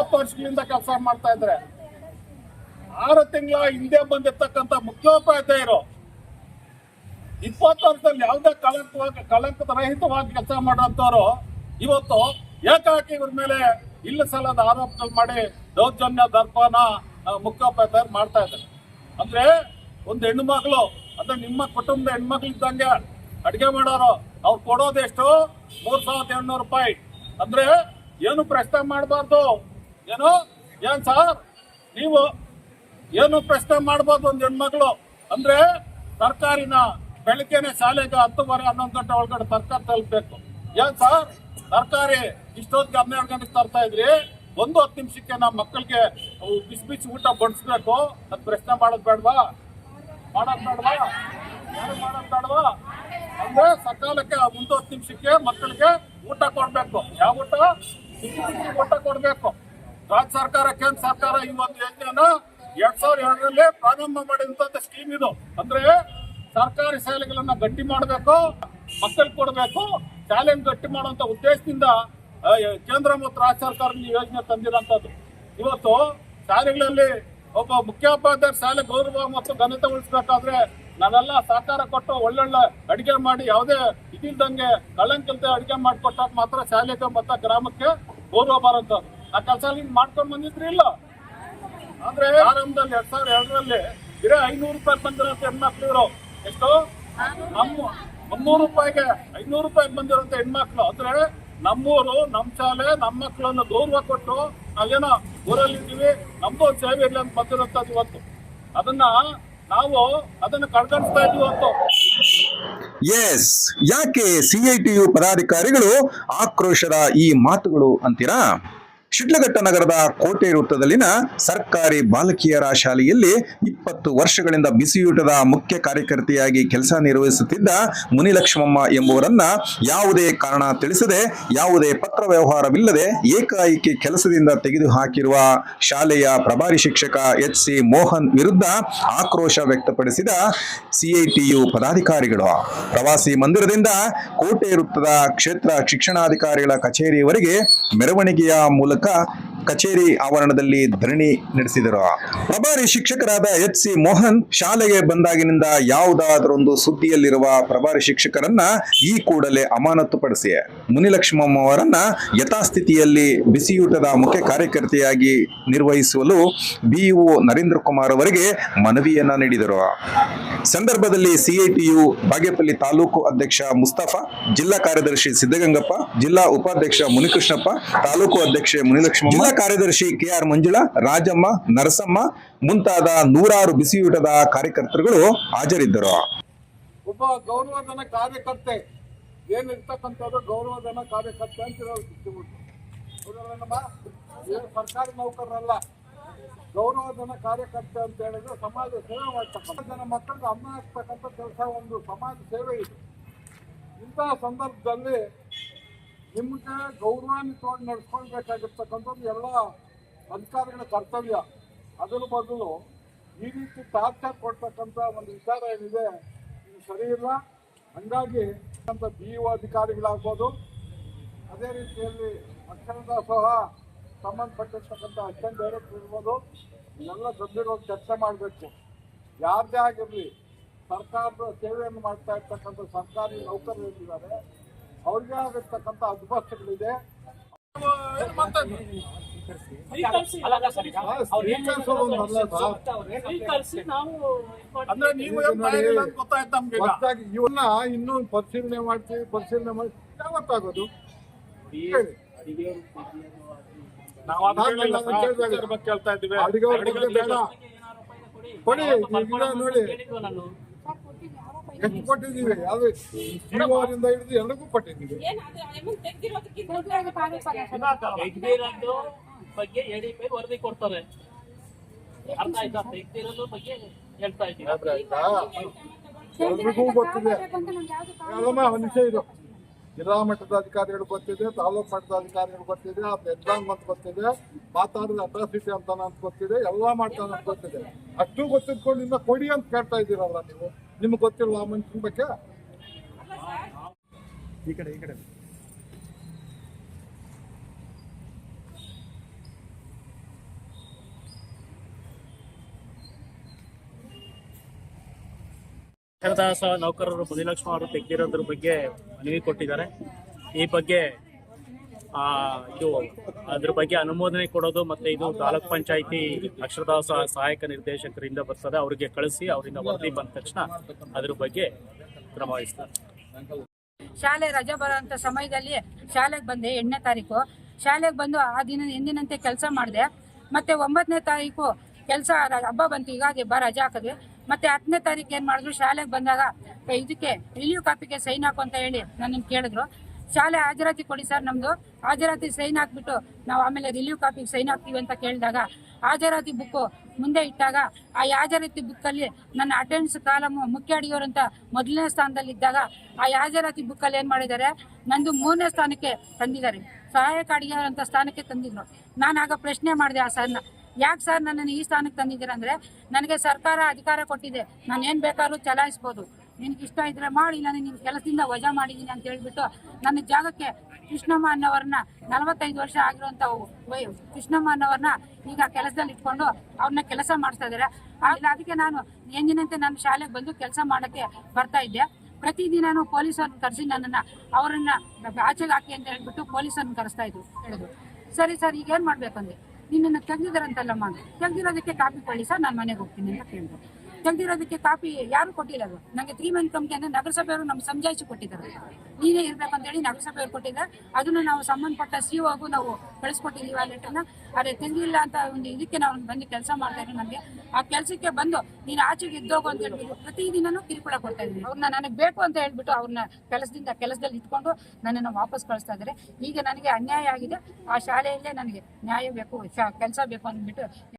ಇಪ್ಪತ್ತು ವರ್ಷಗಳಿಂದ ಕೆಲಸ ಮಾಡ್ತಾ ಇದ್ರೆ, ಆರು ತಿಂಗಳ ಹಿಂದೆ ಬಂದಿರ್ತಕ್ಕಂಥ ಮುಖ್ಯೋಪಾಧ್ಯಾಯರು ಇಪ್ಪತ್ತು ವರ್ಷದಲ್ಲಿ ಯಾವುದೇ ಕಳಂಕದ ರಹಿತವಾಗಿ ಕೆಲಸ ಮಾಡೋಂಥವ್ರು ಇವತ್ತು ಏಕಾಕಿ ಇವ್ರ ಮೇಲೆ ಇಲ್ಲ ಸಲ್ಲದ ಆರೋಪಗಳು ಮಾಡಿ ದೌರ್ಜನ್ಯ, ದರ್ಪಣ ಮುಖ್ಯೋಪಾಧ್ಯಾಯರು ಮಾಡ್ತಾ ಇದ್ದಾರೆ. ಅಂದ್ರೆ ಒಂದು ಹೆಣ್ಣು ಮಗಳು ಅಂದ್ರೆ ನಿಮ್ಮ ಕುಟುಂಬದ ಹೆಣ್ಮಕ್ಳು ಇದ್ದಂಗೆ ಅಡಿಗೆ ಮಾಡೋರು, ಅವ್ರು ಕೊಡೋದೆಷ್ಟು? ಮೂರ್ ಸಾವಿರದ ಏಳ್ನೂರು ರೂಪಾಯಿ. ಅಂದ್ರೆ ಏನು ಪ್ರಶ್ನೆ ಮಾಡಬಾರ್ದು? ಏನು? ಏನ್ ಸರ್? ನೀವು ಏನು ಪ್ರಶ್ನೆ ಮಾಡ್ಬೋದು ಒಂದು ಹೆಣ್ಮಕ್ಳು ಅಂದ್ರೆ ತರಕಾರಿನ ಬೆಳಿಗ್ಗೆನೆ ಶಾಲೆಗೆ ಹತ್ತುವರೆ, ಹನ್ನೊಂದು ಗಂಟೆ ಒಳಗಡೆ ತರಕಾರಿ ತಲುಪಬೇಕು. ಏನ್ ಸರ್? ತರಕಾರಿ ಇಷ್ಟೊತ್ತಿಗೆ ಹನ್ನೆರಡು ಗಂಟೆಗೆ ತರ್ತಾ ಇದ್ರಿ? ಒಂದು ಹತ್ತು ನಿಮಿಷಕ್ಕೆ ನಮ್ಮ ಮಕ್ಕಳಿಗೆ ಬಿಸಿ ಬಿಸಿ ಊಟ ಬಡಿಸ್ಬೇಕು. ಅದ್ ಪ್ರಶ್ನೆ ಮಾಡೋದ್ ಬೇಡವಾ? ಮಾಡೋದ್ ಬೇಡವಾ? ಯಾರು ಮಾಡೋದ್ ಬೇಡವಾ? ಅಂದ್ರೆ ಸಕಾಲಕ್ಕೆ ಒಂದು ಹತ್ತು ನಿಮಿಷಕ್ಕೆ ಮಕ್ಕಳಿಗೆ ಊಟ ಕೊಡ್ಬೇಕು. ಯಾವ ಊಟ? ಊಟ ಕೊಡ್ಬೇಕು. ರಾಜ್ಯ ಸರ್ಕಾರ, ಕೇಂದ್ರ ಸರ್ಕಾರ ಈ ಒಂದು ಯೋಜನೆಯನ್ನ ಎರಡ್ ಸಾವಿರದ ಎರಡರಲ್ಲಿ ಪ್ರಾರಂಭ ಮಾಡಿದಂತ ಸ್ಕೀಮ್ ಇದು. ಅಂದ್ರೆ ಸರ್ಕಾರಿ ಶಾಲೆಗಳನ್ನ ಗಟ್ಟಿ ಮಾಡಬೇಕು ಮಕ್ಕಳು ಕೊಡಬೇಕು ಶಾಲೆಯನ್ನು ಗಟ್ಟಿ ಮಾಡುವಂತ ಉದ್ದೇಶದಿಂದ ಕೇಂದ್ರ ಮತ್ತು ರಾಜ್ಯ ಸರ್ಕಾರ ಈ ಯೋಜನೆ ತಂದಿರೋಂಥದ್ದು. ಇವತ್ತು ಶಾಲೆಗಳಲ್ಲಿ ಒಬ್ಬ ಮುಖ್ಯೋಪಾಧ್ಯಾಯ ಶಾಲೆ ಗೌರವ ಮತ್ತು ಘನತೆ ಉಳಿಸಬೇಕಾದ್ರೆ ನಾವೆಲ್ಲ ಸಹಕಾರ ಕೊಟ್ಟು ಒಳ್ಳೊಳ್ಳೆ ಅಡಿಗೆ ಮಾಡಿ, ಯಾವುದೇ ಇದಿಲ್ದಂಗೆ ಕಳಂಕಿಲ್ದೆ ಅಡಿಗೆ ಮಾಡಿಕೊಟ್ಟಾಗ ಮಾತ್ರ ಶಾಲೆಗೆ ಮತ್ತು ಗ್ರಾಮಕ್ಕೆ ಗೌರವ ಬರುವಂಥದ್ದು. ಆ ಕೆಲಸ ಮಾಡ್ಕೊಂಡು ಬಂದಿದ್ರಿ ಇಲ್ಲ. ಅಂದ್ರೆ ಆರಂಭದಲ್ಲಿ ಎರಡ್ ಸಾವಿರ ಎರಡರಲ್ಲಿ ಇರೋ ಐನೂರು ರೂಪಾಯಿ ಬಂದಿರೋಂಥ ಹೆಣ್ಮಕ್ಳು ಎಷ್ಟು? ಮುನ್ನೂರು ರೂಪಾಯಿಗೆ ಐನೂರು ರೂಪಾಯಿಗೆ ಬಂದಿರುತ್ತೆ ಹೆಣ್ಮಕ್ಳು. ಅಂದ್ರೆ ನಮ್ಮೂರು ನಮ್ಮ ಶಾಲೆ ನಮ್ಮ ಮಕ್ಕಳನ್ನು ಗೌರವ ಕೊಟ್ಟು ನಾವೇನೋ ಊರಲ್ಲಿ ಇದ್ದೀವಿ, ನಮ್ದು ಒಂದು ಸೇವೆ ಇರಲಿ ಅಂತ ಬಂದಿರೋಂಥದ್ದು ಇವತ್ತು. ಅದನ್ನ ನಾವು ಅದನ್ನ ಕಳ್ಕೊಳ್ತಾ ಇದ್ವಿ ಇವತ್ತು. ಎಸ್ ಯಾಕೆ ಸಿಐಟಿಯು ಪದಾಧಿಕಾರಿಗಳು ಆಕ್ರೋಶದ ಈ ಮಾತುಗಳು ಅಂತೀರಾ? ಶಿಡ್ಲಘಟ್ಟ ನಗರದ ಕೋಟೆ ವೃತ್ತದಲ್ಲಿನ ಸರ್ಕಾರಿ ಬಾಲಕಿಯರ ಶಾಲೆಯಲ್ಲಿ ಇಪ್ಪತ್ತು ವರ್ಷಗಳಿಂದ ಬಿಸಿಯೂಟದ ಮುಖ್ಯ ಕಾರ್ಯಕರ್ತೆಯಾಗಿ ಕೆಲಸ ನಿರ್ವಹಿಸುತ್ತಿದ್ದ ಮುನಿಲಕ್ಷ್ಮಮ್ಮ ಎಂಬುವರನ್ನ ಯಾವುದೇ ಕಾರಣ ತಿಳಿಸದೆ, ಯಾವುದೇ ಪತ್ರ ವ್ಯವಹಾರವಿಲ್ಲದೆ ಏಕಾಏಕಿ ಕೆಲಸದಿಂದ ತೆಗೆದುಹಾಕಿರುವ ಶಾಲೆಯ ಪ್ರಭಾರಿ ಶಿಕ್ಷಕ ಎಚ್ ಸಿ ಮೋಹನ್ ವಿರುದ್ಧ ಆಕ್ರೋಶ ವ್ಯಕ್ತಪಡಿಸಿದ ಸಿಐಟಿಯು ಪದಾಧಿಕಾರಿಗಳು. ಪ್ರವಾಸಿ ಮಂದಿರದಿಂದ ಕೋಟೆ ವೃತ್ತದ ಕ್ಷೇತ್ರ ಶಿಕ್ಷಣಾಧಿಕಾರಿಗಳ ಕಚೇರಿಯವರೆಗೆ ಮೆರವಣಿಗೆಯ ಮೂಲಕ ಕಚೇರಿ ಆವರಣದಲ್ಲಿ ಧರಣಿ ನಡೆಸಿದರು. ಪ್ರಭಾರಿ ಶಿಕ್ಷಕರಾದ ಎಚ್ ಸಿ ಮೋಹನ್ ಶಾಲೆಗೆ ಬಂದಾಗಿನಿಂದ ಯಾವುದಾದರೊಂದು ಸುದ್ದಿಯಲ್ಲಿರುವ ಪ್ರಭಾರಿ ಶಿಕ್ಷಕರನ್ನ ಈ ಕೂಡಲೇ ಅಮಾನತುಪಡಿಸಿ ಮುನಿಲಕ್ಷ್ಮಮ್ಮ ಅವರನ್ನ ಯಥಾಸ್ಥಿತಿಯಲ್ಲಿ ಬಿಸಿಯೂಟದ ಮುಖ್ಯ ಕಾರ್ಯಕರ್ತೆಯಾಗಿ ನಿರ್ವಹಿಸಲು ಬಿಇಒ ನರೇಂದ್ರ ಕುಮಾರ್ ಅವರಿಗೆ ಮನವಿಯನ್ನ ನೀಡಿದರು. ಸಂದರ್ಭದಲ್ಲಿ ಸಿಐಟಿಯು ಬಾಗೇಪಲ್ಲಿ ತಾಲೂಕು ಅಧ್ಯಕ್ಷ ಮುಸ್ತಫಾ, ಜಿಲ್ಲಾ ಕಾರ್ಯದರ್ಶಿ ಸಿದ್ದಗಂಗಪ್ಪ ಜಿಲ್ಲಾ ಉಪಾಧ್ಯಕ್ಷ ಮುನಿಕೃಷ್ಣಪ್ಪ, ತಾಲೂಕು ಅಧ್ಯಕ್ಷೆ ಮುನಿಲಕ್ಷ್ಮಮ್ಮ ಕಾರ್ಯದರ್ಶಿ ಕೆಆರ್ ಮಂಜುಳಾ, ರಾಜಮ್ಮ, ನರಸಮ್ಮ ಮುಂತಾದ ನೂರಾರು ಬಿಸಿಯೂಟದ ಕಾರ್ಯಕರ್ತರುಗಳು ಹಾಜರಿದ್ದರು. ಒಬ್ಬ ಗೌರವಧನ ಕಾರ್ಯಕರ್ತೆ, ಏನಿರ್ತಕ್ಕಂಥದ್ದು ಗೌರವಧನ ಕಾರ್ಯಕರ್ತೆ ಅಂತ ಸರ್ಕಾರಿ ನೌಕರರಲ್ಲ, ಗೌರವಧನ ಕಾರ್ಯಕರ್ತೆ ಅಂತ ಹೇಳಿದ್ರೆ ಸಮಾಜ ಸೇವೆ ಮಾಡ್ತಕ್ಕಂಥ ಜನ ಮಕ್ಕಳಿಗೆ ಅಮ್ಮ ಹಾಕ್ತಕ್ಕಂಥ ಕೆಲಸ ಒಂದು ಸಮಾಜ ಸೇವೆ ಇದೆ. ಇಂತಹ ಸಂದರ್ಭದಲ್ಲಿ ನಿಮಗೆ ಗೌರವಾನ್ವಿತವಾಗಿ ನಡ್ಸ್ಕೊಳ್ಬೇಕಾಗಿರ್ತಕ್ಕಂಥದ್ದು ಎಲ್ಲ ಅಧಿಕಾರಿಗಳ ಕರ್ತವ್ಯ. ಅದರ ಬದಲು ಈ ರೀತಿ ಟಾರ್ಚರ್ ಕೊಡ್ತಕ್ಕಂಥ ಒಂದು ವಿಚಾರ ಏನಿದೆ, ಇದು ಸರಿ ಇಲ್ಲ. ಹಂಗಾಗಿ ಅಂತ ಬಿ ಒ ಅಧಿಕಾರಿಗಳಾಗ್ಬೋದು, ಅದೇ ರೀತಿಯಲ್ಲಿ ಸಹ ಸಂಬಂಧಪಟ್ಟಿರ್ತಕ್ಕಂಥ ಅಕ್ಷನ್ ಡೈರೆಕ್ಟರ್ ಇರ್ಬೋದು ಇದೆಲ್ಲ ಗಂಭೀರವಾಗಿ ಚರ್ಚೆ ಮಾಡಬೇಕು. ಯಾರದೇ ಆಗಿರಲಿ ಸರ್ಕಾರದ ಸೇವೆಯನ್ನು ಮಾಡ್ತಾ ಇರ್ತಕ್ಕಂಥ ಸರ್ಕಾರಿ ನೌಕರರು ಏನಿದ್ದಾರೆ ಅವ್ರಿಗೆ ಆಗಿರ್ತಕ್ಕಂಥ ಈಗ. ಇವನ್ನ ಇನ್ನೂ ಪರಿಶೀಲನೆ ಮಾಡ್ತೀವಿ ಪರಿಶೀಲನೆ ಮಾಡಿ ಯಾವತ್ತಾಗೋದು? ಬೇಡ. ಕೊಡಿ. ನೋಡಿ. ಎಷ್ಟು ಕೊಟ್ಟಿದ್ದೀವಿ. ಅದು ಜೀವರಿಂದ ಹಿಡಿದು ಎಲ್ಲರಿಗೂ ಕೊಟ್ಟಿದ್ದೀವಿ. ತೆಗ್ದಿರೋದು ಬಗ್ಗೆ ಎಡಿಪೈ ವರದಿ ಕೊಡ್ತಾರೆ. ಅರ್ಥ ಆಯ್ತಾ? ಬಗ್ಗೆ ಹೇಳ್ತಾ ಇದ್ದೀವಿ ಆಯ್ತಾ ಎಲ್ರಿಗೂ ಗೊತ್ತಿದೆ. ಅದನ್ನ ಒಂದು ನಿಮಿಷ ಇದು ಜಿಲ್ಲಾ ಮಟ್ಟದ ಅಧಿಕಾರಿಗಳು ಗೊತ್ತಿದೆ ತಾಲೂಕು ಮಟ್ಟದ ಅಧಿಕಾರಿಗಳು ಗೊತ್ತಿದೆ ಅದು ಎಕ್ಸಾಮ್ ಅಂತ ಗೊತ್ತಿದೆ ಮಾತಾಡಿದ ಅಟ್ರಾಸಿಟಿ ಅಂತ ಅಂತ ಗೊತ್ತಿದೆ, ಎಲ್ಲ ಮಾಡ್ತಾನೆ ಅಂತ ಗೊತ್ತಿದೆ. ಅಷ್ಟು ಗೊತ್ತಿದ್ಕೊಂಡು ಇನ್ನ ಕೊಡಿ ಅಂತ ಕೇಳ್ತಾ ಇದ್ದೀರಲ್ಲ ನೀವು? ನಿಮ್ಗೆ ಗೊತ್ತಿಲ್ವಾ ಆ ಮನುಷ್ಯನ ಬಗ್ಗೆ? ಈ ಕಡೆ ಈ ಕಡೆ. ಅಕ್ಷರದಾಸ ನೌಕರರು ಮುನಿಲಕ್ಷ್ಮ ಅವರು ತೆಗೆದಿರೋದ್ರ ಬಗ್ಗೆ ಮನವಿ ಕೊಟ್ಟಿದ್ದಾರೆ. ಈ ಬಗ್ಗೆ ಇದು ಅದ್ರ ಬಗ್ಗೆ ಅನುಮೋದನೆ ಕೊಡೋದು ಮತ್ತೆ ಇದು ತಾಲೂಕ್ ಪಂಚಾಯಿತಿ ಅಕ್ಷರದಾಸ ಸಹಾಯಕ ನಿರ್ದೇಶಕರಿಂದ ಬರ್ತದೆ. ಅವರಿಗೆ ಕಳಿಸಿ ಅವರಿಂದ ವರದಿ ಬಂದ ತಕ್ಷಣ ಅದ್ರ ಬಗ್ಗೆ ಕ್ರಮ ವಹಿಸ್ತಾರೆ. ಶಾಲೆ ರಜೆ ಬರೋಂಥ ಸಮಯದಲ್ಲಿ ಶಾಲೆಗೆ ಬಂದೆ ಎಂಟನೇ ತಾರೀಕು. ಶಾಲೆಗೆ ಬಂದು ಆ ದಿನ ಎಂದಿನಂತೆ ಕೆಲಸ ಮಾಡಿದೆ. ಮತ್ತೆ ಒಂಬತ್ತನೇ ತಾರೀಕು ಕೆಲಸ, ಹಬ್ಬ ಬಂತು. ಈಗಾಗಿ ಬಾ ರಜೆ ಹಾಕಿದ್ವಿ ಮತ್ತೆ ಹತ್ತನೇ ತಾರೀಕು ಏನ್ ಮಾಡಿದ್ರು? ಶಾಲೆಗೆ ಬಂದಾಗ ಇದಕ್ಕೆ ರಿಲೀವ್ ಕಾಪಿಗೆ ಸೈನ್ ಹಾಕು ಅಂತ ಹೇಳಿ ನನ್ನನ್ನು ಕೇಳಿದ್ರು. ಶಾಲೆ ಹಾಜರಾತಿ ಕೊಡಿ ಸರ್ ನಮ್ದು. ಹಾಜರಾತಿ ಸೈನ್ ಹಾಕ್ಬಿಟ್ಟು ನಾವು ಆಮೇಲೆ ರಿಲೀವ್ ಕಾಪಿಗೆ ಸೈನ್ ಹಾಕ್ತೀವಿ ಅಂತ ಕೇಳಿದಾಗ, ಹಾಜರಾತಿ ಬುಕ್ಕು ಮುಂದೆ ಇಟ್ಟಾಗ, ಆ ಹಾಜರಾತಿ ಬುಕ್ಕಲ್ಲಿ ನನ್ನ ಅಟೆಂಡ್ಸ್ ಕಾಲಮು ಮುಖ್ಯ ಅಡಿಯೋರು ಅಂತ ಮೊದಲನೇ ಸ್ಥಾನದಲ್ಲಿ ಇದ್ದಾಗ, ಆ ಹಾಜರಾತಿ ಬುಕ್ಕಲ್ಲಿ ಏನು ಮಾಡಿದ್ದಾರೆ? ನಂದು ಮೂರನೇ ಸ್ಥಾನಕ್ಕೆ ತಂದಿದ್ದಾರೆ. ಸಹಾಯಕ ಅಡಿಗೆಯವರು ಅಂತ ಸ್ಥಾನಕ್ಕೆ ತಂದಿದ್ರು. ನಾನು ಆಗ ಪ್ರಶ್ನೆ ಮಾಡಿದೆ ಆ ಸರ್ನ. ಯಾಕೆ ಸರ್ ನನ್ನನ್ನು ಈ ಸ್ಥಾನಕ್ಕೆ ತಂದಿದ್ದೀರ ಅಂದರೆ ನನಗೆ ಸರ್ಕಾರ ಅಧಿಕಾರ ಕೊಟ್ಟಿದೆ. ನಾನು ಏನು ಬೇಕಾದ್ರೂ ಚಲಾಯಿಸ್ಬೋದು. ನಿನಗೆ ಇಷ್ಟ ಇದ್ರೆ ಮಾಡಿ ನಾನು ನಿನ್ನ ಕೆಲಸದಿಂದ ವಜಾ ಮಾಡಿದ್ದೀನಿ ಅಂತ ಹೇಳಿಬಿಟ್ಟು ನನ್ನ ಜಾಗಕ್ಕೆ ಕೃಷ್ಣಮ್ಮ ಅನ್ನೋರನ್ನ ನಲವತ್ತೈದು ವರ್ಷ ಆಗಿರುವಂಥ ವೈ ಕೃಷ್ಣಮ್ಮ ಅನ್ನೋರನ್ನ ಈಗ ಕೆಲಸದಲ್ಲಿ ಇಟ್ಕೊಂಡು ಅವ್ರನ್ನ ಕೆಲಸ ಮಾಡಿಸ್ತಾ ಇದ್ದಾರೆ ಅದಕ್ಕೆ ನಾನು ಎಂದಿನಂತೆ ನಾನು ಶಾಲೆಗೆ ಬಂದು ಕೆಲಸ ಮಾಡೋಕ್ಕೆ ಬರ್ತಾ ಇದ್ದೆ. ಪ್ರತಿದಿನನೂ ಪೊಲೀಸರನ್ನ ಕರೆಸಿ ನನ್ನನ್ನು ಅವರನ್ನ ಆಚೆಗೆ ಹಾಕಿ ಅಂತ ಹೇಳ್ಬಿಟ್ಟು ಪೊಲೀಸರನ್ನ ಕರೆಸ್ತಾ ಇದ್ರು. ಹೇಳಿದ್ರು ಸರಿ ಸರ್, ಈಗ ಏನು ಮಾಡ್ಬೇಕಂದ್ರೆ ನಿನ್ನನ್ನು ತೆಗೆದಿದ್ದಾರಂತಲ್ಲಮ್ಮ ತೆಗೆದಿರೋದಕ್ಕೆ ಕಾಪಿ ಕೊಡಿ ಸರ್ ನಾನು ಮನೆಗೆ ಹೋಗ್ತೀನಿ ಅಂತ ಕೇಳಿದ್ರು ತೆಗ್ದಿರೋದಕ್ಕೆ ಕಾಪಿ ಯಾರು ಕೊಟ್ಟಿಲ್ಲ ಅದು? ನನಗೆ ತ್ರೀ ಮಂತ್ ಕಂಪ್ನಿ ಅಂದ್ರೆ ನಗರಸಭೆಯವರು ನಮ್ಗೆ ಸಂಜಾಯಿಸಿ ಕೊಟ್ಟಿದ್ದಾರೆ. ನೀನೇ ಇರ್ಬೇಕಂತೇಳಿ ನಗರಸಭೆಯವರು ಕೊಟ್ಟಿದ್ದಾರೆ. ಅದನ್ನು ನಾವು ಸಂಬಂಧಪಟ್ಟ ಸಿ ಆಗು ನಾವು ಕಳಿಸ್ಕೊಟ್ಟಿದ್ದೀವಿ ಆ ಲೆಟರ್ನ ಅದೇ ತೆಗ್ದಿಲ್ಲ ಅಂತ ಒಂದು ಇದಕ್ಕೆ ನಾವು ಬಂದು ಕೆಲಸ ಮಾಡ್ತಾ ಇದ್ದೀವಿ ನನಗೆ ಆ ಕೆಲಸಕ್ಕೆ ಬಂದು ನೀನು ಆಚೆಗೆ ಇದ್ದೋಗು ಅಂತ ಹೇಳ್ಬಿಟ್ಟು ಪ್ರತಿದಿನನೂ ಕಿರುಕುಳ ಕೊಡ್ತಾ ಇದ್ದೀನಿ. ಅವ್ರನ್ನ ನನಗೆ ಬೇಕು ಅಂತ ಹೇಳ್ಬಿಟ್ಟು ಅವ್ರನ್ನ ಕೆಲಸದಿಂದ ಕೆಲಸದಲ್ಲಿ ಇಟ್ಕೊಂಡು ನನ್ನನ್ನು ವಾಪಸ್ ಕಳಿಸ್ತಾ ಇದ್ದಾರೆ. ಈಗ ನನಗೆ ಅನ್ಯಾಯ ಆಗಿದೆ. ಆ ಶಾಲೆಯಲ್ಲೇ ನನಗೆ ನ್ಯಾಯ ಬೇಕು ಕೆಲಸ ಬೇಕು ಅಂದ್ಬಿಟ್ಟು